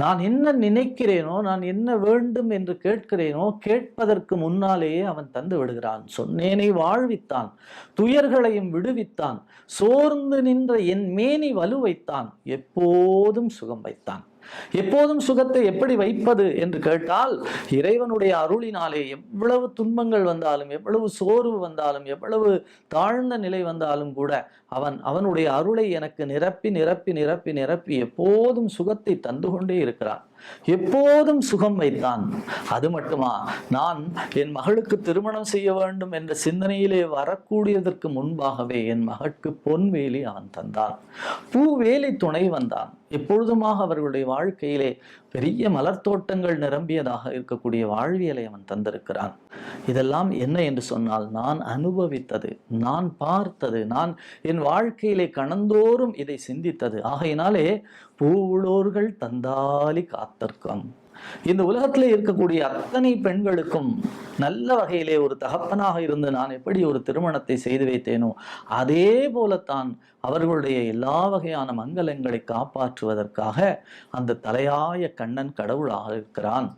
நான் என்ன நினைக்கிறேனோ நான் என்ன வேண்டும் என்று கேட்கிறேனோ கேட்பதற்கு முன்னாலேயே அவன் தந்து விடுகிறான். சொன்னேனை வாழ்வித்தான் துயர்களையும் விடுவித்தான் சோர்ந்து நின்ற என் மேனி வலுவைத்தான் எப்போதும் சுகம் வைத்தான். எப்போதும் சுகத்தை எப்படி வைப்பது என்று கேட்டால் இறைவனுடைய அருளினாலே எவ்வளவு துன்பங்கள் வந்தாலும் எவ்வளவு சோர்வு வந்தாலும் எவ்வளவு தாழ்ந்த நிலை வந்தாலும் கூட அவன் அவனுடைய அருளை எனக்கு நிரப்பி நிரப்பி நிரப்பி நிரப்பி எப்போதும் சுகத்தை தந்து கொண்டே இருக்கிறான் எப்போதும் சுகம் வைத்தான். அது மட்டுமா நான் என் மகளுக்கு திருமணம் செய்ய வேண்டும் என்ற சிந்தனையிலே வரக்கூடியதற்கு முன்பாகவே என் மகளுக்கு பொன்வேலி அவன் தந்தான். பூவேலி துணை வந்தான். எப்பொழுதுமாக அவர்களுடைய வாழ்க்கையிலே பெரிய மலர் தோட்டங்கள் நிரம்பியதாக இருக்கக்கூடிய வாழ்வியலை அவன் தந்திருக்கிறான். இதெல்லாம் என்ன என்று சொன்னால் நான் அனுபவித்தது நான் பார்த்தது நான் என் வாழ்க்கையிலே கணந்தோறும் இதை சிந்தித்தது. ஆகையினாலே பூவுளோர்கள் தந்தாலி காத்திருக்கும். இந்த உலகத்தில் இருக்கக்கூடிய அத்தனை பெண்களுக்கும் நல்ல வகையிலே ஒரு தகப்பனாக இருந்து நான் எப்படி ஒரு திருமணத்தை செய்து வைத்தேனோ அதே போலத்தான் அவர்களுடைய எல்லா வகையான மங்களங்களை காப்பாற்றுவதற்காக அந்த தலையாய கண்ணன் கடவுளாக இருக்கிறான்.